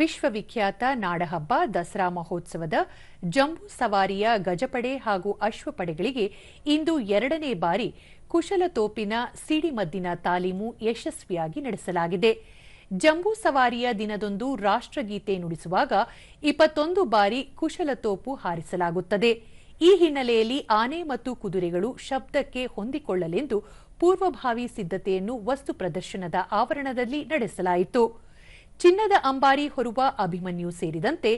ವಿಶ್ವವಿಖ್ಯಾತ ನಾಡಹಬ್ಬ ದಸರಾ ಮಹೋತ್ಸವದ ಜಂಬೂ ಸವಾರಿಯ ಗಜಪಡೆ ಹಾಗೂ ಅಶ್ವಪಡೆಗಳಿಗೆ ಇಂದು ಎರಡನೇ ಬಾರಿ ಕುಶಲತೋಪಿನ ಸಿಡಿಮದ್ದಿನ ತಾಲೀಮು ಯಶಸ್ವಿಯಾಗಿ ನಡೆಸಲಾಗಿದೆ. ಜಂಬೂ ಸವಾರಿಯ ದಿನದೊಂದು ರಾಷ್ಟ್ರಗೀತೆ ನುಡಿಸುವಾಗ ಇಪ್ಪತ್ತೊಂದು ಬಾರಿ ಕುಶಲತೋಪು ಹಾರಿಸಲಾಗುತ್ತದೆ. ಈ ಹಿನ್ನೆಲೆಯಲ್ಲಿ ಆನೆ ಮತ್ತು ಕುದುರೆಗಳು ಶಬ್ದಕ್ಕೆ ಹೊಂದಿಕೊಳ್ಳಲೆಂದು ಪೂರ್ವಭಾವಿ ಸಿದ್ಧತೆಯನ್ನು ವಸ್ತು ಪ್ರದರ್ಶನದ ಆವರಣದಲ್ಲಿ ನಡೆಸಲಾಯಿತು. ಚಿನ್ನದ ಅಂಬಾರಿ ಹೊರುವ ಅಭಿಮನ್ಯು ಸೇರಿದಂತೆ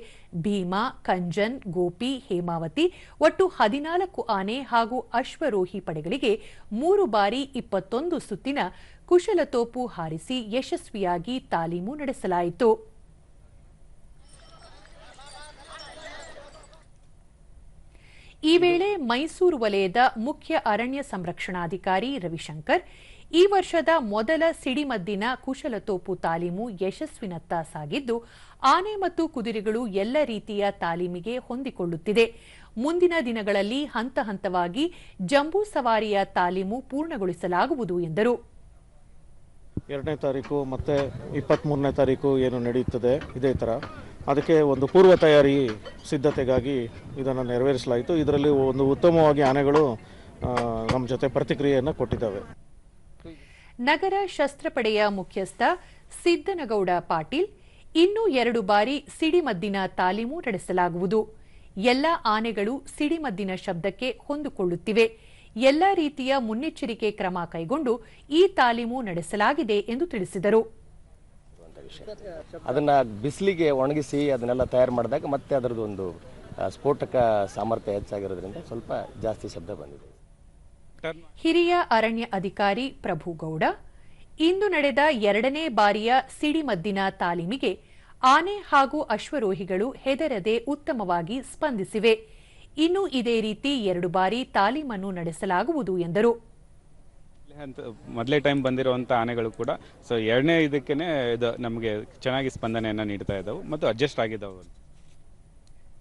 ಭೀಮಾ, ಕಂಜನ್, ಗೋಪಿ, ಹೇಮಾವತಿ, ಒಟ್ಟು ಹದಿನಾಲ್ಕು ಆನೆ ಹಾಗೂ ಅಶ್ವರೋಹಿ ಪಡೆಗಳಿಗೆ ಮೂರು ಬಾರಿ ಇಪ್ಪತ್ತೊಂದು ಸುತ್ತಿನ ಕುಶಲತೋಪು ಹಾರಿಸಿ ಯಶಸ್ವಿಯಾಗಿ ತಾಲೀಮು ನಡೆಸಲಾಯಿತು. ಈ ವೇಳೆ ಮೈಸೂರು ವಲಯದ ಮುಖ್ಯ ಅರಣ್ಯ ಸಂರಕ್ಷಣಾಧಿಕಾರಿ ರವಿಶಂಕರ್ ಈ ವರ್ಷದ ಮೊದಲ ಸಿಡಿಮದ್ದಿನ ಕುಶಲತೋಪು ತಾಲೀಮು ಯಶಸ್ವಿನತ್ತ ಸಾಗಿದ್ದು, ಆನೆ ಮತ್ತು ಕುದುರೆಗಳು ಎಲ್ಲ ರೀತಿಯ ತಾಲೀಮಿಗೆ ಹೊಂದಿಕೊಳ್ಳುತ್ತಿದೆ. ಮುಂದಿನ ದಿನಗಳಲ್ಲಿ ಹಂತ ಹಂತವಾಗಿ ಜಂಬೂ ಸವಾರಿಯ ತಾಲೀಮು ಪೂರ್ಣಗೊಳಿಸಲಾಗುವುದು ಎಂದರು. ಎರಡನೇ ತಾರೀಕು ಮತ್ತು ಇಪ್ಪತ್ತ್ಮೂರನೇ ತಾರೀಕು ಏನು ನಡೆಯುತ್ತದೆ ಇದೇ ಥರ ಅದಕ್ಕೆ ಒಂದು ಪೂರ್ವ ತಯಾರಿ ಸಿದ್ಧತೆಗಾಗಿ ಇದನ್ನು ನೆರವೇರಿಸಲಾಯಿತು. ಇದರಲ್ಲಿ ಒಂದು ಉತ್ತಮವಾಗಿ ಆನೆಗಳು ನಮ್ಮ ಜೊತೆ ಪ್ರತಿಕ್ರಿಯೆಯನ್ನು ಕೊಟ್ಟಿದ್ದಾವೆ. ನಗರ ಶಸ್ತ್ರಪಡೆಯ ಮುಖ್ಯಸ್ಥ ಸಿದ್ದನಗೌಡ ಪಾಟೀಲ್, ಇನ್ನೂ ಎರಡು ಬಾರಿ ಸಿಡಿಮದ್ದಿನ ತಾಲೀಮು ನಡೆಸಲಾಗುವುದು. ಎಲ್ಲ ಆನೆಗಳು ಸಿಡಿಮದ್ದಿನ ಶಬ್ದಕ್ಕೆ ಹೊಂದಿಕೊಳ್ಳುತ್ತಿವೆ. ಎಲ್ಲ ರೀತಿಯ ಮುನ್ನೆಚ್ಚರಿಕೆ ಕ್ರಮ ಕೈಗೊಂಡು ಈ ತಾಲೀಮು ನಡೆಸಲಾಗಿದೆ ಎಂದು ತಿಳಿಸಿದರು. ಅದನ್ನ ಬಿಸಿಲಿಗೆ ಒಣಗಿಸಿ ಅದನ್ನೆಲ್ಲ ತಯಾರು ಮಾಡಿದಾಗ ಮತ್ತೆ ಅದರದ್ದು ಒಂದು ಸ್ಫೋಟಕ ಸಾಮರ್ಥ್ಯ ಹೆಚ್ಚಾಗಿರೋದ್ರಿಂದ ಸ್ವಲ್ಪ ಜಾಸ್ತಿ ಶಬ್ದ ಬಂದಿದೆ. ಹಿರಿಯ ಅರಣ್ಯ ಅಧಿಕಾರಿ ಪ್ರಭುಗೌಡ ಇಂದು ನಡೆದ ಎರಡನೇ ಬಾರಿಯ ಸಿಡಿಮದ್ದಿನ ತಾಲೀಮಿಗೆ ಆನೆ ಹಾಗೂ ಅಶ್ವರೋಹಿಗಳು ಹೆದರದೆ ಉತ್ತಮವಾಗಿ ಸ್ಪಂದಿಸಿವೆ. ಇನ್ನು ಇದೇ ರೀತಿ ಎರಡು ಬಾರಿ ತಾಲೀಮನ್ನು ನಡೆಸಲಾಗುವುದು ಎಂದರು. ಅಂತ ಮೊದಲೇ ಟೈಮ್ ಬಂದಿರುವಂಥ ಆನೆಗಳು ಕೂಡ ಸೊ ಎರಡನೇ ಇದಕ್ಕೇ ಇದು ನಮಗೆ ಚೆನ್ನಾಗಿ ಸ್ಪಂದನೆಯನ್ನು ನೀಡ್ತಾ ಇದ್ದಾವೆ ಮತ್ತು ಅಡ್ಜಸ್ಟ್ ಆಗಿದ್ದಾವೆ.